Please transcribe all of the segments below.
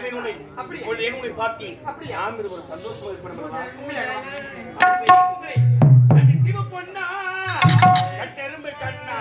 வந்தேன் உன்னை ஏன் உன்னை அப்படியா? நாம் இருவர் சந்தோஷமாக இருக்கிறோம் பொன்னா கட்டெரும்பு கண்ணா.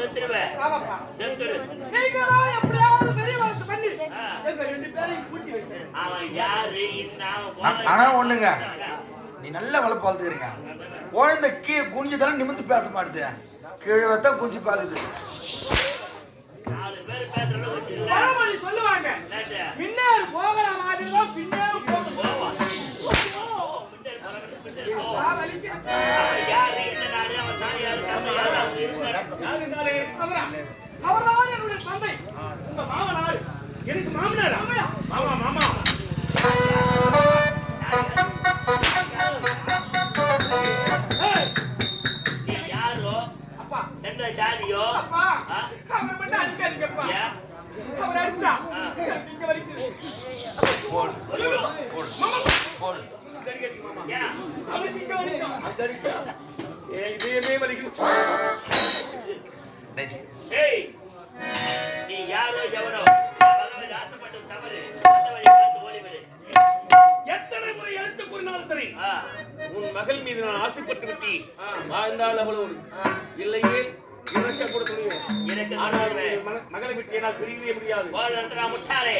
செத்துருவேன். ஆமாப்பா. செத்துரு. நீங்க தான் எப்படியாவது பெரிய மனசு பண்ணி. ஆ. எங்க ரெண்டு பேரையும் கூட்டி வைக்க. அவன் யாரு? என்ன ஆ- ஆனா ஒண்ணுங்க. நீ நல்ல வளர்ப்பு வளர்த்துக்கிறீங்க. குழந்தை கீழே குனிஞ்சதெல்லாம் நிமிந்து பேச மாட்டுது. கீழே வைத்தா குஞ்சு பாக்குது. நாலு பேர் பேசுறத சொல்லுவாங்க. போகிற மாதிரி பின்னேறு போகும் போவான் பின்னாடி போறாங்க, பின்னாடி போவான். நான் வலிக்கிறேன். அவன் யாரு என்ன நாடு அவன் தான் யாரு தம்பி யாரு அவங்க இருந்தாரு யாரு இருந்தாலே அவரா? அவர்தான் என்னுடைய தந்தை உங்க மாமனார் எனக்கு மாமனாரா? மாமா மாமா ஜாதியோ? அவரை மட்டும் அடிக்காதீங்கப்பா ஏன்? அவர் அடிச்சா ஆ. நீங்க இதயமே வலிக்குது ஏய், நீ யாரோ எவனோ பகவான் ஆசைப்பட்டது தவறு வழி பார்த்து ஓடிவிடு எத்தனை முறை எழுத்து கூறினாலும் சரி உன் மகள் மீது நான் ஆசைப்பட்டு விட்டி வாழ்ந்தால் அவளோடு. இல்லையே இறக்க கூட துணிவேன் மகளை விட்டு என்னால் பிரியவே முடியாது. முட்டாளே.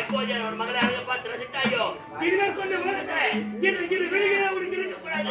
எப்போது என்னோட மகளை அழக பார்த்து ரசித்தாயோ? இனிமேல் கொஞ்சம் உலகத்திலே இன்று இரு வெளியே உனக்கு இருக்கக்கூடாது.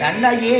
தன்னையே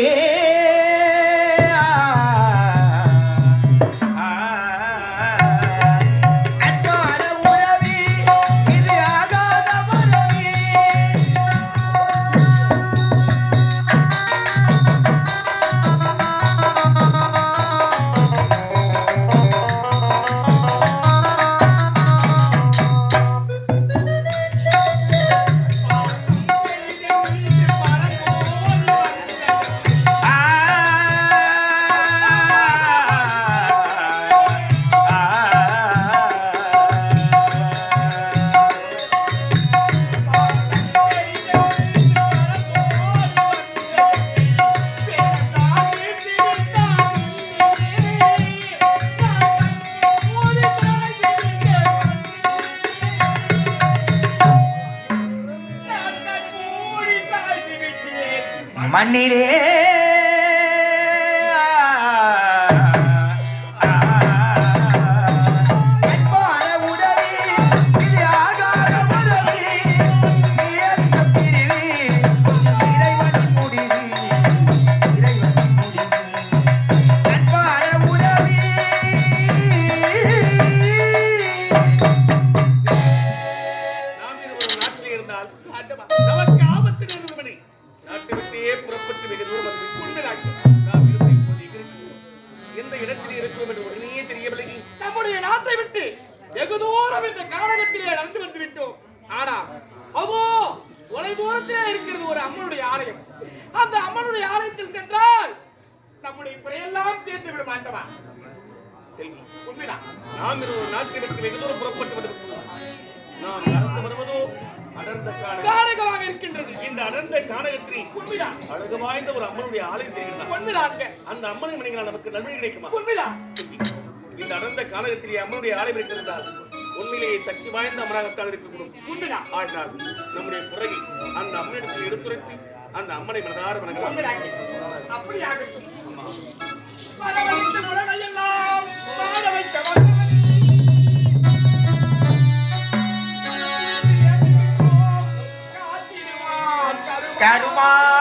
இருந்தால் நமக்கு ஆபத்து நேர்ந்தவனை நாட்டை விட்டே புறப்பட்டு வெகு தூரம் வந்து நாம் இருவரும் எந்த இடத்தில் இருக்கிறோம் என்று உடனே தெரியவில்லை. நம்முடைய நாட்டை விட்டு வெகு தூரம் இந்த கானகத்திலே நடந்து வந்து விட்டோம். ஆனா தொலை தூரத்திலே இருக்கிறது ஒரு அம்மனுடைய ஆலயம். அந்த அம்மனுடைய ஆலயத்தில் சென்றால் நம்முடைய குறையெல்லாம் தீர்த்து விட மாட்டவா செல்வி உண்மைதான். நாம் இருவரும் நாட்டை வெகு தூரம் புறப்பட்டு வந்திருக்கிறோம் நாம் நடந்து வருவதோ கானகமாக இருக்கின்றது. இந்த அடர்ந்த கானகத்தில் உண்மைதான். அழகு வாய்ந்த ஒரு அம்மனுடைய ஆலயம் உண்மைதாங்க. அந்த அம்மனை மணிகளால் நமக்கு நன்மை கிடைக்குமா? உண்மைதான். இந்த அடர்ந்த கானகத்திலே அம்மனுடைய ஆலயம் இருக்கிறதால் உண்மையிலேயே சக்தி வாய்ந்த அமராகத்தான் இருக்கக்கூடும். உண்மைதான். ஆனால் நம்முடைய குறையை அந்த அம்மனிடத்தில் எடுத்துரைத்து அந்த அம்மனை மனதார வணங்கலாம். உண்மைதாங்க. দারুমা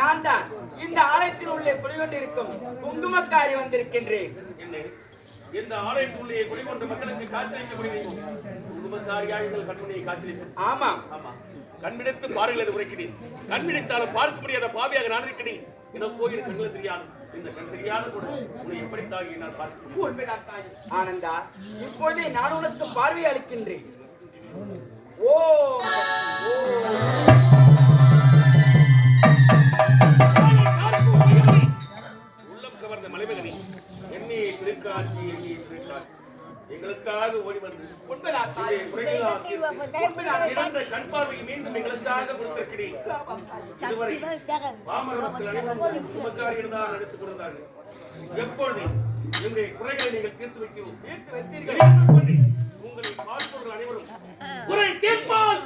நான் தான் இந்த ஆலயத்தின் உள்ளே குடிகொண்டிருக்கும் குங்குமக்காரி வந்திருக்கின்றேன். என்ன? இந்த ஆலயத்துள்ளே குடிகொண்ட மக்களுக்கு குடும்பத்தாரியாக எங்கள் கண்முனையை காட்சியளிக்கும். ஆமாம் ஆமா. கண்பிடித்து பாருங்கள் என்று உரைக்கிறேன். கண்பிடித்தாலும் பார்க்க முடியாத பாவியாக நான் இருக்கிறேன். எனக்கு கோயில் கண்கள் தெரியாது. இந்த கண் தெரியாத கூட. உன்னை எப்படி தாகி நான் பார்க்கிறேன்? ஆனந்தா இப்பொழுதே நான் உனக்கு பார்வை அளிக்கின்றேன். உள்ளம் கவர்ந்த மலைமகனே என்னை திருக்காட்சி திருக்காட்சி. எங்களுக்காக ஓடி வந்து தீர்த்து, கண் பார்வை மீண்டும் எங்களுக்காக கொடுத்திருக்கிறேன். இதுவரை நடித்துக் கொண்டார்கள். எப்பொழுது குறைகளை நீங்கள் தீர்த்து வைக்கிறோம் குறை தீர்ப்பால்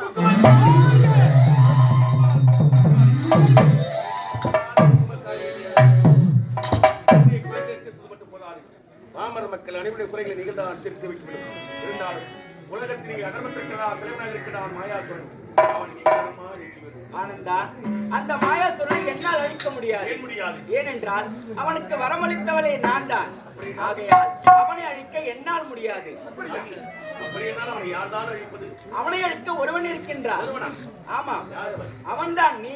பாமர மக்கள் அனைவருடைய குறைகளை நீங்கள் தான் தீர்த்து இருந்தாலும் உலகத்திலே அடர்மத்திருக்கிறா தலைவனாக இருக்கிறான் மாயாசுரன் ஆனந்தா அந்த மாயாசுரனை என்னால் அழிக்க முடியாது. ஏன் முடியாது ஏனென்றால் அவனுக்கு வரமளித்தவளே நான் தான் ஆகையால் அவனை அழிக்க என்னால் முடியாது. அவனை அழிக்க ஒருவன் இருக்கின்றான். அவன்? அவன்தான் நீ.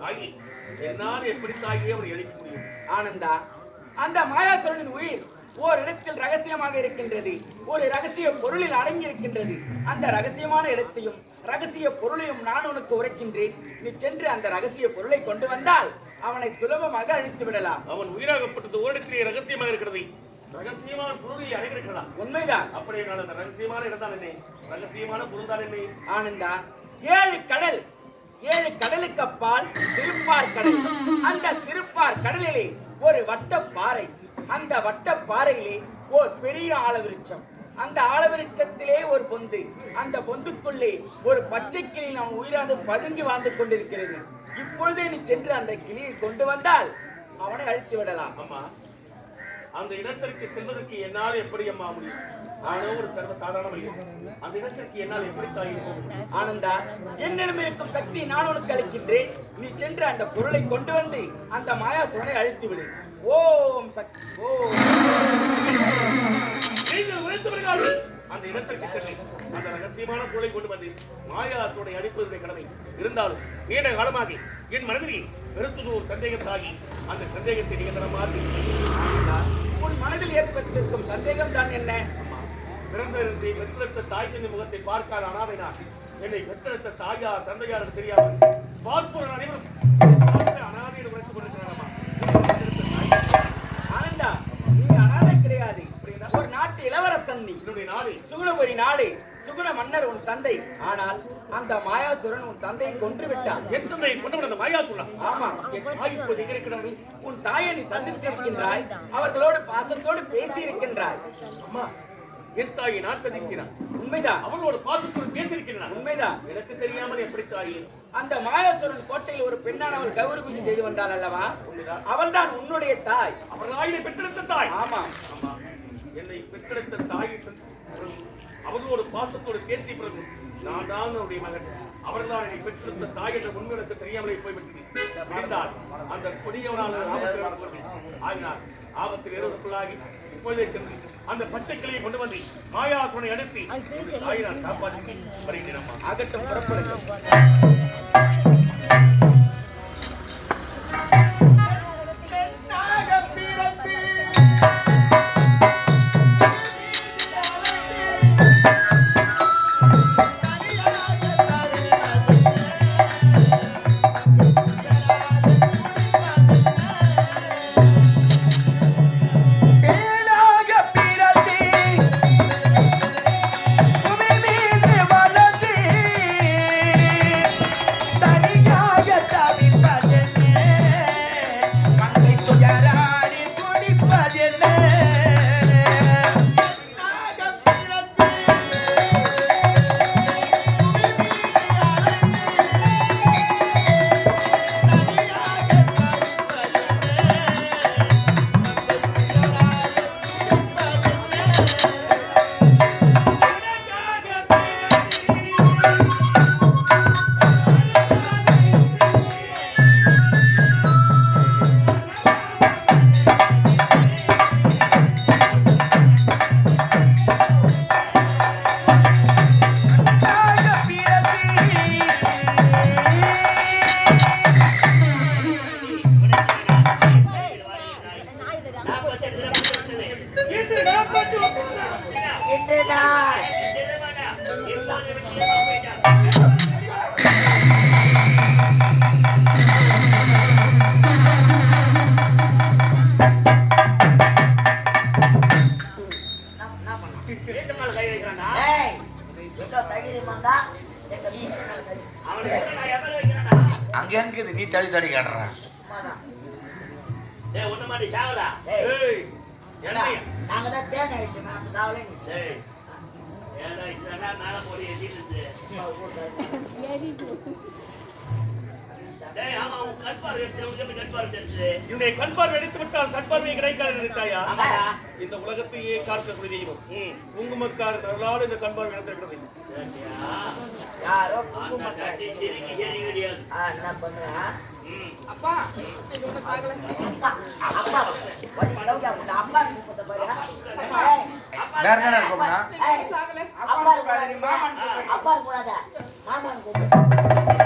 தாயி என்னால் எப்படி தாகியே அவனை அழிக்க முடியும்? ஆனந்தா அந்த மாயாசுரனின் உயிர் ஓர் இடத்தில் ரகசியமாக இருக்கின்றது. ஒரு ரகசிய பொருளில் அடங்கி இருக்கின்றது அந்த ரகசியமான இடத்தையும் ரகசிய பொருளையும் நான் உனக்கு உரைக்கின்றேன். நீ சென்று அந்த ரகசிய பொருளை கொண்டு வந்தால் அவனை சுலபமாக அழித்து விடலாம். அவன் உயிராகப்பட்டது ஓரிடத்திலே ரகசியமாக இருக்கிறது. ரகசியமான பொருளை அடைகிறான் உண்மைதான். அப்படியே நான் அந்த ரகசியமான இடம் தான் என்ன? ரகசியமான பொருள் தான் என்ன? ஆனந்தா ஏழு கடல் ஏழு கடலுக்கு அப்பால் திருப்பார் கடல். அந்த திருப்பார் கடலிலே ஒரு வட்ட பாறை. அந்த வட்ட பாறையிலே ஒரு பெரிய ஆலவிருட்சம். அந்த ஆலவிருட்சத்திலே ஒரு பொந்து. அந்த பொந்துக்குள்ளே ஒரு பச்சை கிளி நம் உயிராது பதுங்கி வாழ்ந்து கொண்டிருக்கிறது. இப்பொழுதே நீ சென்று அந்த கிளியை கொண்டு வந்தால் அவனை அழித்து விடலாம். அம்மா அந்த இடத்திற்கு செல்வதற்கு என்னால் எப்படி அம்மா முடியும்? ஆனோ ஒரு சர்வ சாதாரண மனிதன் அந்த இடத்திற்கு என்னால் எப்படி தாய் போக முடியும் ஆனந்தா என்னிடம் இருக்கும் சக்தி நான் உனக்கு அளிக்கின்றேன். நீ சென்று அந்த பொருளை கொண்டு வந்து அந்த மாயாசுரனை அழித்து விடு. ஓம் சக்தி ஓம். நீங்கள் உழைத்தவர்கள் அந்த இடத்திற்கு சென்று அந்த ரகசியமான பொருளை கொண்டு வந்து மாயாத்துடைய அடிப்பதுடைய கடமை. இருந்தாலும் நீண்ட காலமாக என் மனதிலே பெருத்துது ஒரு சந்தேகத்தாகி அந்த சந்தேகத்தை நிகழ்ந்தனமாக ஆனந்தா, உன் மனதில் ஏற்பட்டிருக்கும் சந்தேகம் தான் என்ன பிறந்திருந்தை பெற்றெடுத்த தாய் தந்தை முகத்தை பார்க்காத அனாதை நான் என்னை பெற்றெடுத்த தாயார் தந்தையார் தெரியாமல் பார்ப்போர் அனைவரும். சுகுணபுரி நாடு. சுகுண மன்னர் உன் தந்தை. ஆனால் அந்த மாயாசுரன் உன் தந்தையை கொன்று விட்டான் என் தந்தை கொண்டு வந்த மாயாத்துள்ளா ஆமாம் என் தாய் இப்போது இருக்கிறார்கள்? உன் தாயை நீ சந்தித்திருக்கின்றாய். அவர்களோடு பாசத்தோடு பேசி இருக்கின்றாய் அம்மா என் தாயை நான் சந்திக்கிறான். உண்மைதான். அவளோட பாசத்தோடு பேசியிருக்கிறான். உண்மைதான். எனக்கு தெரியாமல் எப்படி தாயே? அந்த மாயாசுரன் கோட்டையில் ஒரு பெண்ணானவள் கௌரி பூஜை செய்து வந்தாள் அல்லவா. அவள்தான் உன்னுடைய தாய். அவர்கள் ஆயினை பெற்றெடுத்த தாய். ஆமாம் அம்மா என்னை பெற்றெடுத்த தாயை சந்தித்த பிறகு, அவர்களோடு பாசத்தோடு பேசிய பிறகு நான் தான் அவருடைய மகன். அவர்தான் என்னை பெற்றெடுத்த தாய் என்ற உண்மை எனக்கு தெரியாமலே போய்விட்டது. அந்த கொடியவனால் ஆகினார். ஆபத்தில் ஏறுவதற்குள்ளாகி இப்பொழுதே சென்று அந்த பச்சை கிளையை கொண்டு வந்து மாயாசுரனை அனுப்பி தாயை நான் காப்பாற்றி வருகிறேன் அம்மா. ஆகட்டும் தேன் அடிச்சோம், நம்ம சாவலே ஏன்டா இதெல்லாம் மேல போடி எதிர்த்து? டேய், ஆமா, உன் கண் பார்வை எடுத்து, உனக்கு எப்படி கண் பார்வை தெரிஞ்சது? இவனை எடுத்து விட்டால் கிடைக்காது நினைத்தாயா. இந்த உலகத்தையே காக்கக்கூடிய தெய்வம். குங்குமக்கார இந்த? யாரோ என்ன? ம். அப்பா வேற என்ன சாகல அப்பா இருக்கக்கூடாது, மாமன் கூப்பிடு. அப்பா இருக்கக்கூடாது, மாமன் கூப்பிடு.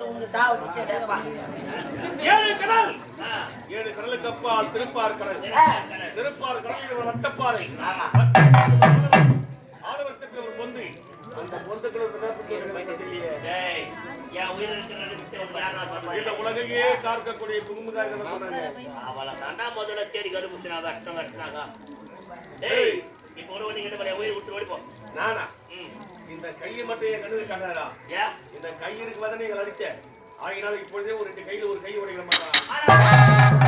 உங்களுக்கு சாவு நிச்சயம் ஏழு கடல். ஏழு கடலுக்கு அப்பால் திருப்பார் கடல் திருப்பார் கடலில் ஒரு வட்டப்பாறை. ஆறு வருஷத்துக்கு ஒரு பொந்து. உலகையே காக்கக்கூடிய சொன்னாங்க. அவளை தாண்டா முதல்ல தேடி கண்டுபிடிச்சு கஷ்டம் கட்டினாங்க டேய் இப்போ ஒரு நீங்க உயிர் விட்டு ஓடிப்போ. நானா? இந்த கையை மட்டும் என் கண்ணுக்கு காட்டாரா இந்த கை இருக்கு வந்து நீங்கள் அடிச்ச. ஆகினால இப்பொழுதே ஒரு ரெண்டு கையில ஒரு கை உடைக்கிற மாதிரி.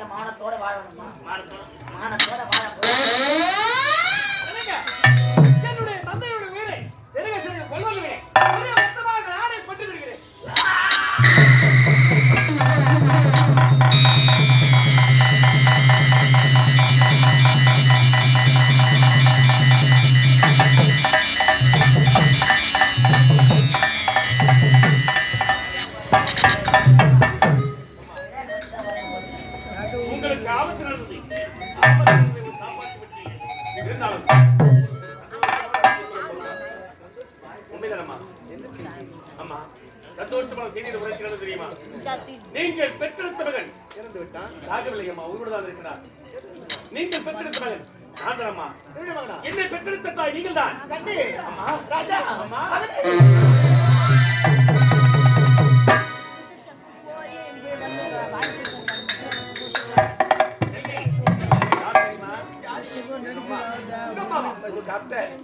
நீங்க மானத்தோட வாழணுமா. மார்க்கம் மானத்தோட வாழ என்னுடைய தந்தையோட உயிரை நெருங்க கொள்வது விட ஒரே மொத்தமாக நானே கொண்டு விடுகிறேன் சாகவில்லை அம்மா உயிரோடு தான் இருக்கிறார். நீங்கள் பெற்றெடுத்த மகன் என்னை பெற்றெடுத்த தாய் நீங்கள் தான் அம்மா ராஜா. அம்மா.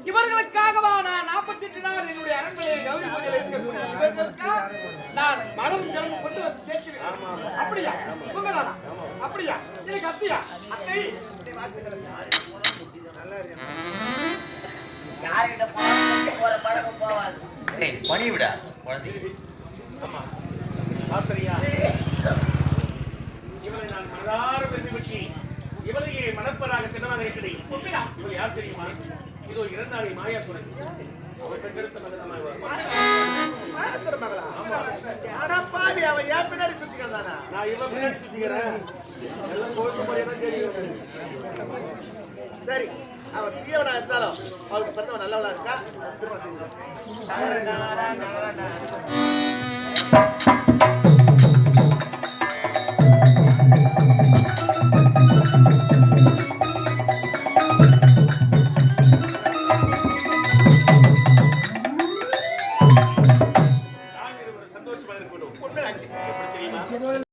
இவர்களுக்காகவா நான் நாற்பத்தி எட்டு நாள் என்னுடைய அரண்மனையை கௌரி பூஜையில் இருக்கக்கூடிய இவர்களுக்காக நான் மனம் ஜனம் கொண்டு வந்து சேர்க்கிறேன் அப்படியா? உங்களானா அப்படியா? எனக்கு அத்தியா அத்தை. போனாலும் போற பழக்கம் போவாது ஏய் பணி விட குழந்தைக்கு அம்மா சாஸ்திரியா இவளை நான் மனதார பெருமை பற்றி இவளையே மணப்பராக தினமாக இருக்கிறேன் இவள் யார் தெரியுமா இதோ இரண்டாளி மாயா தெரியும் சரி அவன் தீயவனா இருந்தாலும் அவளுக்கு பத்தவன் நல்லவளா இருக்கா.